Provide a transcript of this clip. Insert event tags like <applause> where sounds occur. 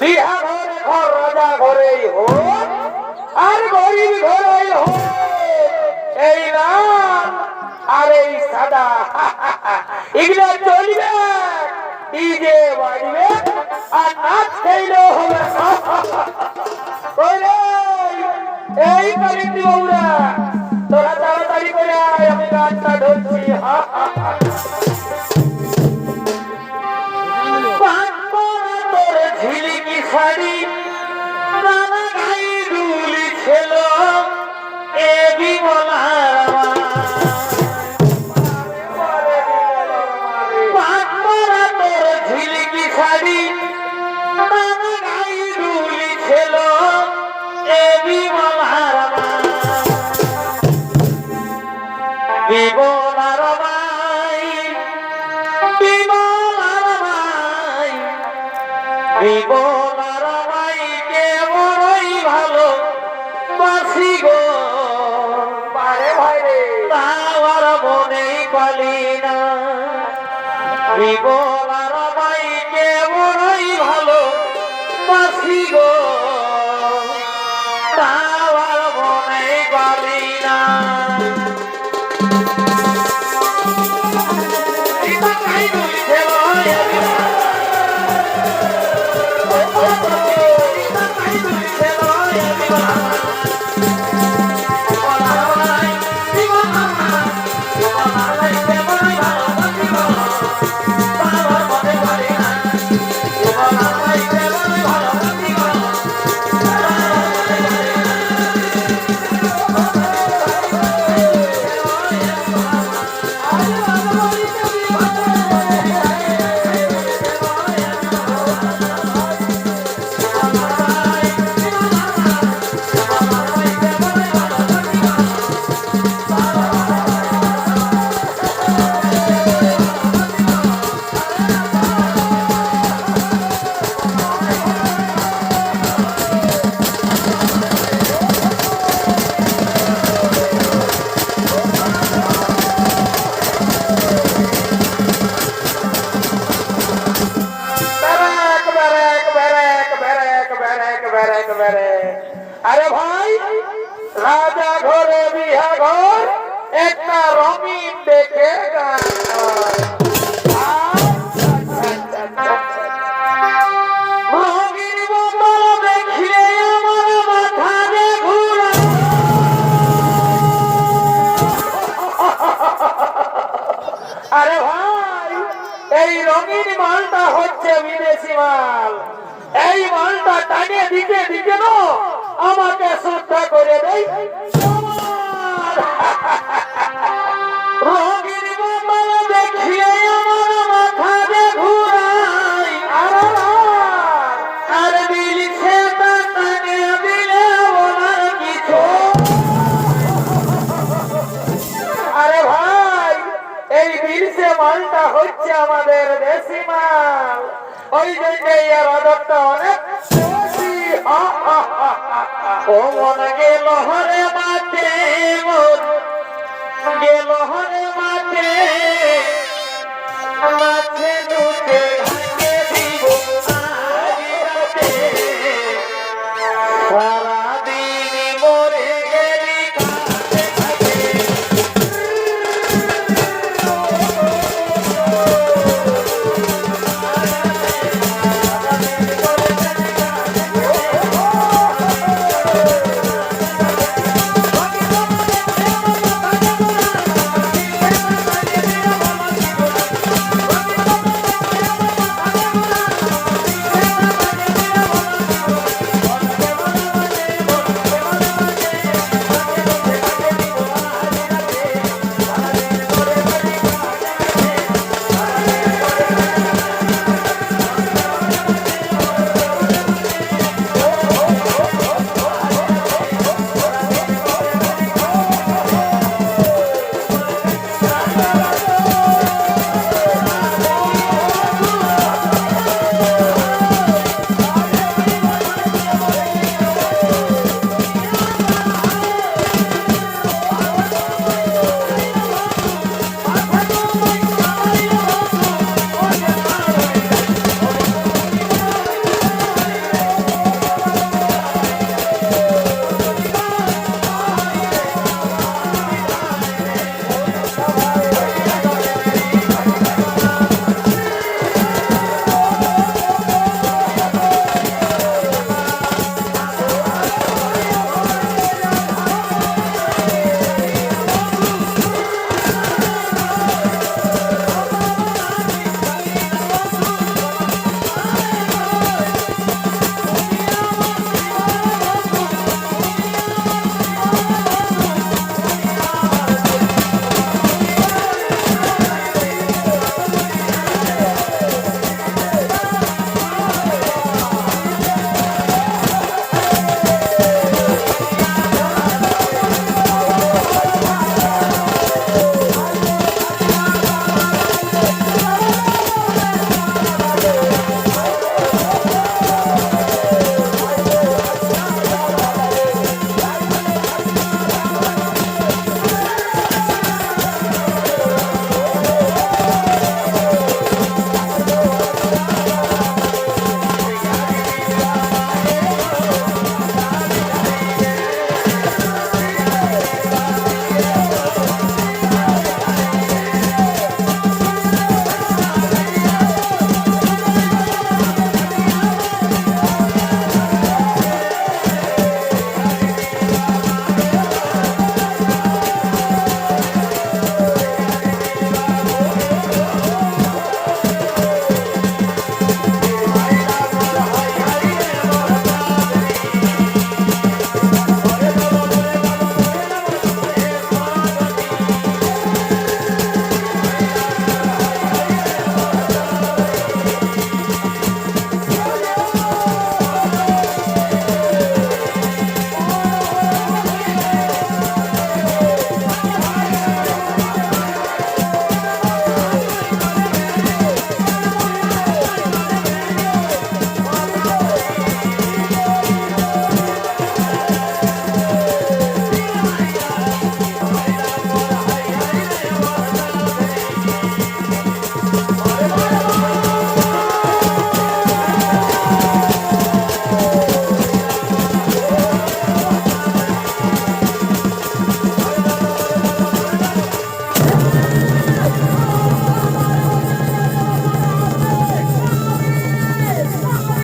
বিহা ঘরে ঘর রাজা ঘরেই হোক। আর গরিব ঘরেই হোক। এই নাম আর এই সাদা। <laughs> এগুলো চলবে। ডিজে বাজবে। ঝিলিকি শাড়ি নানা গাই দুলি ছিল এ তোর ঝিলিকি শাড়ি নানা বিমলার মাইকে বড়ই ভালো বাসি গো তাওয়ার মনেই পালি না Kita kain মাথা যে ঘুরায়। আরে ভাই, এই রঙিন মালটা হচ্ছে বিদেশি মাল। এই মালটা টানিয়ে দিতে দিতে আমাকে শ্রদ্ধা করে দেই। মালটা হচ্ছে আমাদের দেশি মাল ওই জন্য এর আদরটা অনেক বেশি। ও মনে গেল, হরে মাঠে মন